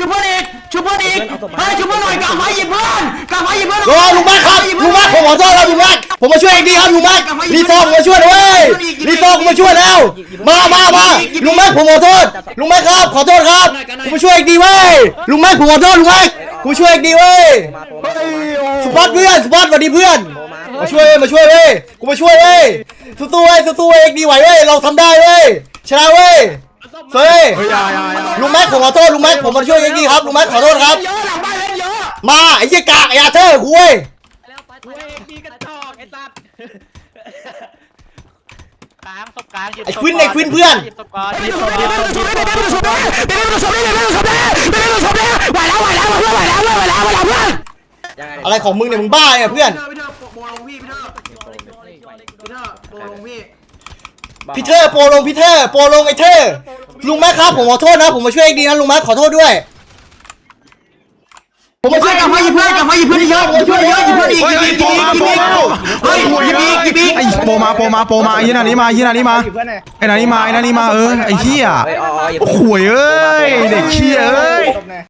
ชุบเพื่อนอีกชุบเพื่อนอีกเฮ้ยชุบเพื่อนหน่อยกลับมาหยิบเพื่อนกลับมาหยิบเพื่อนโอ้ลุงแม็กครับลุงแม็กผมขอโทษครับลุงแม็กผมมาช่วยเองดีครับลุงแม็กรีซองมาช่วยด้วยเว้ยรีซองมาช่วยแล้ว มามามาลุงแม็กผมขอโทษลุงแม็กครับขอโทษครับผมมาช่วยเองดีเว้ยลุงแม็กผมขอโทษลุงแม็กผมมาช่วยเองดีเว้ยสปอตเพื่อนสปอตสวัสดีเพื่อนมาช่วยเว้ยมาช่วยเว้ยกูมาช่วยเว้ยสู้ๆเว้ยสู้ๆเว้ยเองดีไหวเว้ยเราทำได้เว้ยชนะเว้ย เฟ้ยลุงแม็กผมขอโทษลุงแม็กผมมาช่วยเองดีครับลุงแม็กขอโทษครับ เยอะหลังบ้านเล่นเยอะมาไอ้เหี้ยกากไอ้อาเธอร์คุยเว้ยพี่กระจอกไอ้สัตว์กลางศพกลางหยิบไอ้ควินไอ้ควินเพื่อนหยิบศพก่อนหไม่ยิบต้องศชุบพไม่หยิบต้องศชุพบไม่ต้องชุบไม่ต้องชุบไม่ต้องชุบไม่ต้องชุบไม่ต้องชุบไหวแล้วไหวแล้วไหวแล้วไหวแล้วไหวแล้วไหวแล้วเพื่อนอะไรของมึงเนี่ยมึงบ้าเนี่ยเพื่อนพี่เธอโปรลงพี่พี่เธอพี่เธอโปรลงพี่พีเตอร์โปรลงพีเตอร์โปรลงไอ้เธอ ลุงแม็กครับผมขอโทษนะ ผมมาช่วยเองดีนะลุงแม็กขอโทษด้วย ผมมาช่วยกับมาหยิบเพื่อนกับมาหยิบเพื่อนเยอะหยิบเพื่วยเยอะหยิบเพื่อนอีกหยิบอีกหยิบอีกหยิบอีกเฮ้ยหยิบอีกหยิบอีกไอ้โปมาโปมาโปมาไอ้ยี่นานี้มาไอ้ยี่นานี้มาไอ้นานี้มาไอ้นานี้มาเออไอ้เหี้ยโอ้โหเอ้ยเด็กเหี้ยเอ้ย